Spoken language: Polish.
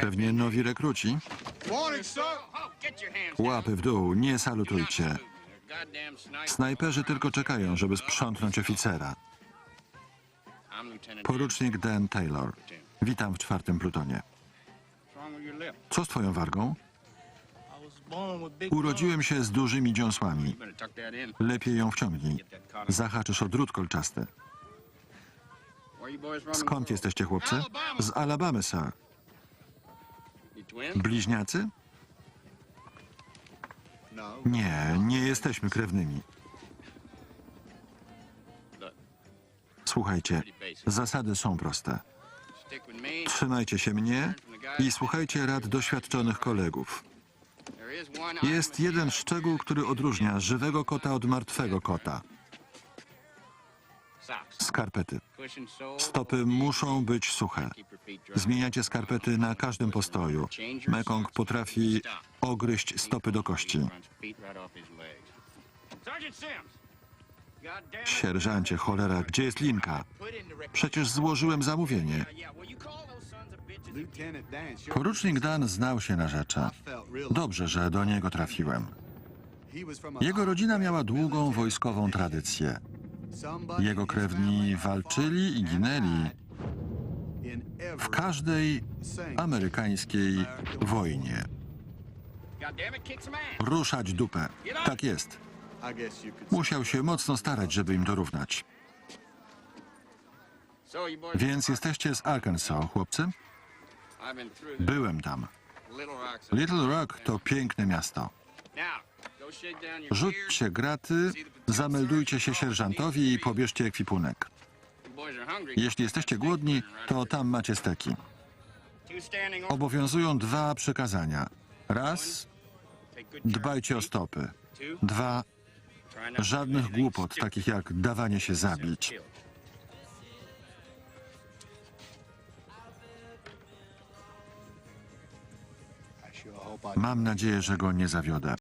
Pewnie nowi rekruci. Łapy w dół, nie salutujcie. Snajperzy tylko czekają, żeby sprzątnąć oficera. Porucznik Dan Taylor. Witam w czwartym plutonie. Co z twoją wargą? Urodziłem się z dużymi dziąsłami. Lepiej ją wciągnij. Zahaczysz o drut kolczasty. Skąd jesteście, chłopcy? Z Alabamy, sir. Bliźniacy? Nie, nie jesteśmy krewnymi. Słuchajcie, zasady są proste. Trzymajcie się mnie i słuchajcie rad doświadczonych kolegów. Jest jeden szczegół, który odróżnia żywego kota od martwego kota. Skarpety. Stopy muszą być suche. Zmieniacie skarpety na każdym postoju. Mekong potrafi ogryźć stopy do kości. Sierżancie, cholera, gdzie jest linka? Przecież złożyłem zamówienie. Porucznik Dan znał się na rzeczy. Dobrze, że do niego trafiłem. Jego rodzina miała długą wojskową tradycję. Jego krewni walczyli i ginęli w każdej amerykańskiej wojnie. Ruszać dupę. Tak jest. Musiał się mocno starać, żeby im dorównać. Więc jesteście z Arkansas, chłopcy? Byłem tam. Little Rock to piękne miasto. Rzućcie graty, zameldujcie się sierżantowi i pobierzcie ekwipunek. Jeśli jesteście głodni, to tam macie steki. Obowiązują dwa przykazania. Raz, dbajcie o stopy. Dwa, żadnych głupot, takich jak dawanie się zabić. Mam nadzieję, że go nie zawiodę.